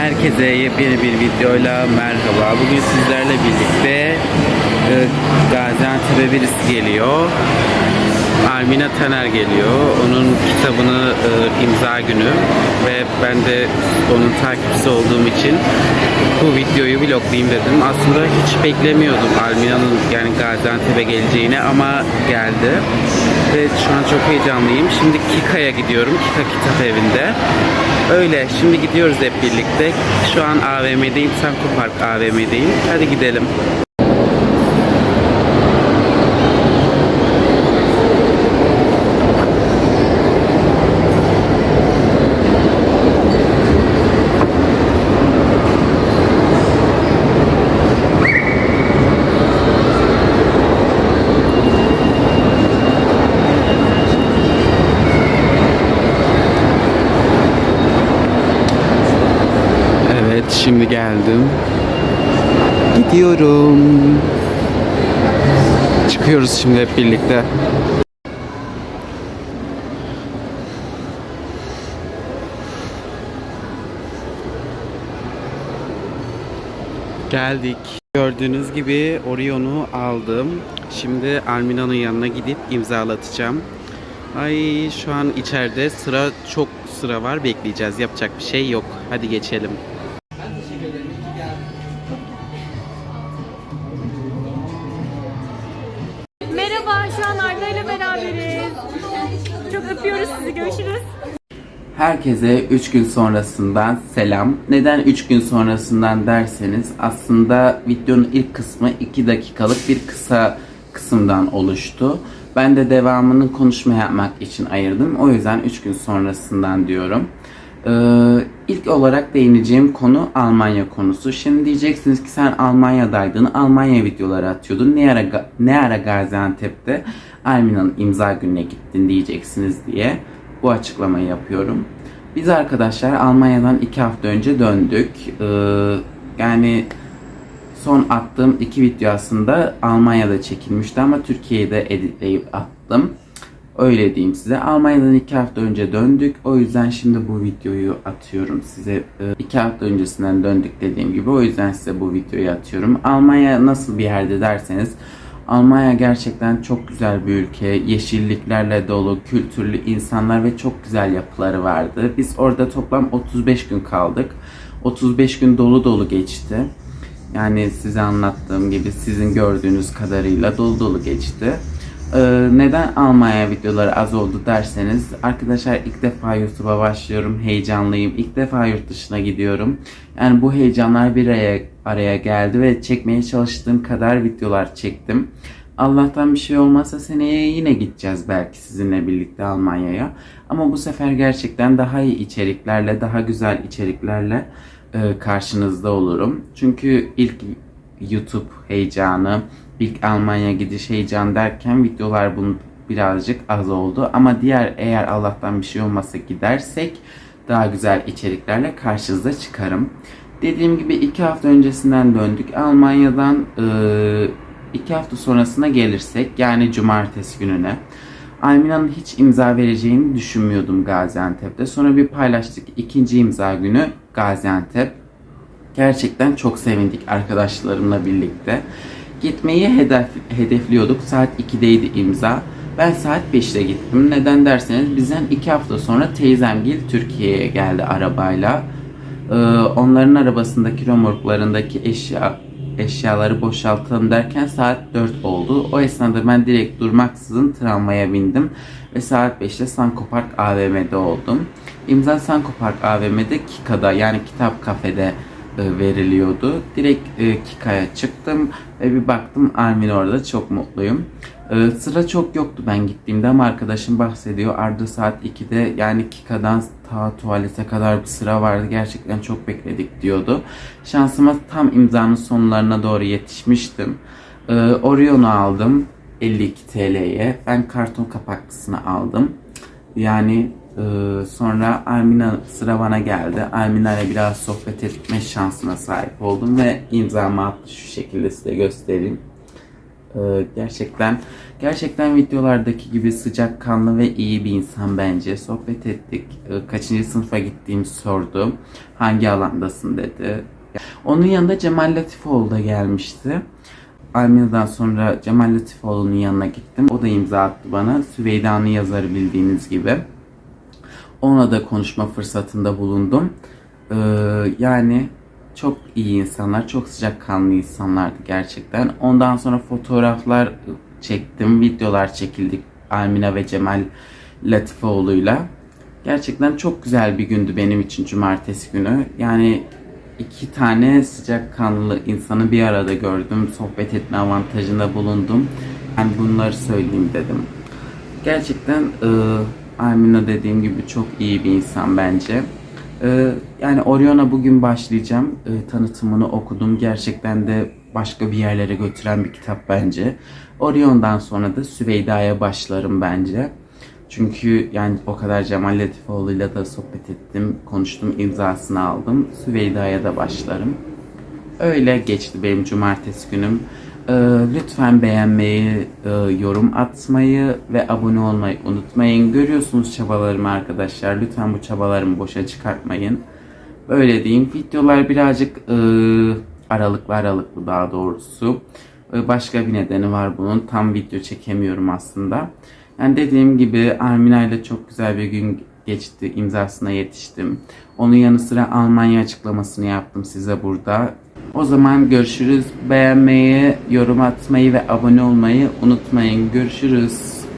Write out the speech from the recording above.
Herkese yepyeni bir videoyla merhaba. Bugün sizlerle birlikte e, Gaziantep'e birisi geliyor. Almina Taner geliyor. Onun e, imza günü ve ben de onun takipçisi olduğum için bu videoyu vloglayayım dedim. Aslında hiç beklemiyordum Almina'nın yani Gaziantep'e geleceğini ama geldi. Ve şu an çok heyecanlıyım. Şimdi Kika'ya gidiyorum. Kika Kitap Evi'nde. Öyle. Şimdi gidiyoruz hep birlikte. Şu an AVM'deyim. Sanko Park AVM'deyim. Hadi gidelim. Şimdi geldim. Gidiyorum. Çıkıyoruz şimdi hep birlikte. Geldik. Gördüğünüz gibi Orion'u aldım. Şimdi Almina'nın yanına gidip imzalatacağım. Ay şu an içeride sıra çok sıra var bekleyeceğiz. Yapacak bir şey yok. Hadi geçelim. Merhaba, şu an Arda ile beraberiz. Çok öpüyoruz sizi, görüşürüz. Herkese 3 gün sonrasından selam. Neden 3 gün sonrasından derseniz aslında videonun ilk kısmı 2 dakikalık bir kısa kısımdan oluştu. Ben de devamını konuşma yapmak için ayırdım. O yüzden 3 gün sonrasından diyorum. Ee, ilk olarak değineceğim konu Almanya konusu. Şimdi diyeceksiniz ki sen Almanya'daydın, Almanya videoları atıyordun. Ne ara, ne ara Gaziantep'te Almina'nın imza gününe gittin diyeceksiniz diye bu açıklamayı yapıyorum. Biz arkadaşlar Almanya'dan 2 hafta önce döndük. Ee, yani son attığım iki video aslında Almanya'da çekilmişti ama Türkiye'de editleyip attım. Öyle diyeyim size. Almanya'dan iki hafta önce döndük. O yüzden şimdi bu videoyu atıyorum size. Ee, iki hafta öncesinden döndük dediğim gibi. O yüzden size bu videoyu atıyorum. Almanya nasıl bir yerde derseniz Almanya gerçekten çok güzel bir ülke. Yeşilliklerle dolu, kültürlü insanlar ve çok güzel yapıları vardı. Biz orada toplam 35 gün kaldık. 35 gün dolu dolu geçti. Yani size anlattığım gibi sizin gördüğünüz kadarıyla dolu dolu geçti. Ee, neden Almanya videoları az oldu derseniz arkadaşlar ilk defa YouTube'a başlıyorum heyecanlıyım. İlk defa yurt dışına gidiyorum. Yani bu heyecanlar bir araya, araya geldi ve çekmeye çalıştığım kadar videolar çektim. Allah'tan bir şey olmazsa seneye yine gideceğiz belki sizinle birlikte Almanya'ya. Ama bu sefer gerçekten daha iyi içeriklerle daha güzel içeriklerle e, karşınızda olurum. Çünkü ilk YouTube heyecanı, ilk Almanya gidiş heyecan derken videolar bunun birazcık az oldu. Ama diğer eğer Allah'tan bir şey olmazsa gidersek daha güzel içeriklerle karşınıza çıkarım. Dediğim gibi iki hafta öncesinden döndük. Almanya'dan iki hafta sonrasına gelirsek yani cumartesi gününe. Almina'nın hiç imza vereceğini düşünmüyordum Gaziantep'te. Sonra bir paylaştık. ikinci imza günü Gaziantep. Gerçekten çok sevindik arkadaşlarımla birlikte. Gitmeyi hedef, hedefliyorduk. Saat 2'deydi imza. Ben saat 5'te gittim. Neden derseniz bizden 2 hafta sonra teyzemgil Türkiye'ye geldi arabayla. Ee, onların arabasındaki römorklarındaki eşya eşyaları boşaltalım derken saat 4 oldu. O esnada ben direkt durmaksızın tramvaya bindim ve saat 5'te Sanko Park AVM'de oldum. İmza Sanko Park AVM'de Kika'da yani kitap kafede veriliyordu. Direkt e, Kika'ya çıktım ve bir baktım Armin orada çok mutluyum. E, sıra çok yoktu ben gittiğimde ama arkadaşım bahsediyor. Arda saat 2'de yani Kika'dan ta tuvalete kadar bir sıra vardı. Gerçekten çok bekledik diyordu. Şansıma tam imzanın sonlarına doğru yetişmiştim. E, Orion'u aldım 52 TL'ye. Ben karton kapaklısını aldım. Yani ee, sonra Almina sıra bana geldi. Almina ile biraz sohbet etme şansına sahip oldum ve imzamı attı şu şekilde size göstereyim. Ee, gerçekten gerçekten videolardaki gibi sıcakkanlı ve iyi bir insan bence. Sohbet ettik. Ee, kaçıncı sınıfa gittiğimi sordu. Hangi alandasın dedi. Onun yanında Cemal Latifoğlu da gelmişti. Almanya'dan sonra Cemal Latifoğlu'nun yanına gittim. O da imza attı bana. Süveyda'nın yazarı bildiğiniz gibi. Ona da konuşma fırsatında bulundum. Ee, yani çok iyi insanlar, çok sıcakkanlı insanlardı gerçekten. Ondan sonra fotoğraflar çektim, videolar çekildik Almina ve Cemal Latifoğlu'yla. Gerçekten çok güzel bir gündü benim için cumartesi günü. Yani iki tane sıcakkanlı insanı bir arada gördüm. Sohbet etme avantajında bulundum. Yani bunları söyleyeyim dedim. Gerçekten e, Armina dediğim gibi çok iyi bir insan bence. E, yani Orion'a bugün başlayacağım. E, tanıtımını okudum. Gerçekten de başka bir yerlere götüren bir kitap bence. Orion'dan sonra da Süveyda'ya başlarım bence. Çünkü yani o kadar Cemal Latifoğlu'yla da sohbet ettim, konuştum, imzasını aldım. Süveyda'ya da başlarım. Öyle geçti benim cumartesi günüm. Ee, lütfen beğenmeyi, e, yorum atmayı ve abone olmayı unutmayın. Görüyorsunuz çabalarımı arkadaşlar. Lütfen bu çabalarımı boşa çıkartmayın. Böyle diyeyim. Videolar birazcık e, aralıklı aralıklı daha doğrusu. E, başka bir nedeni var bunun. Tam video çekemiyorum aslında. Yani dediğim gibi Armina ile çok güzel bir gün geçti. İmzasına yetiştim. Onun yanı sıra Almanya açıklamasını yaptım size burada. O zaman görüşürüz. Beğenmeyi, yorum atmayı ve abone olmayı unutmayın. Görüşürüz.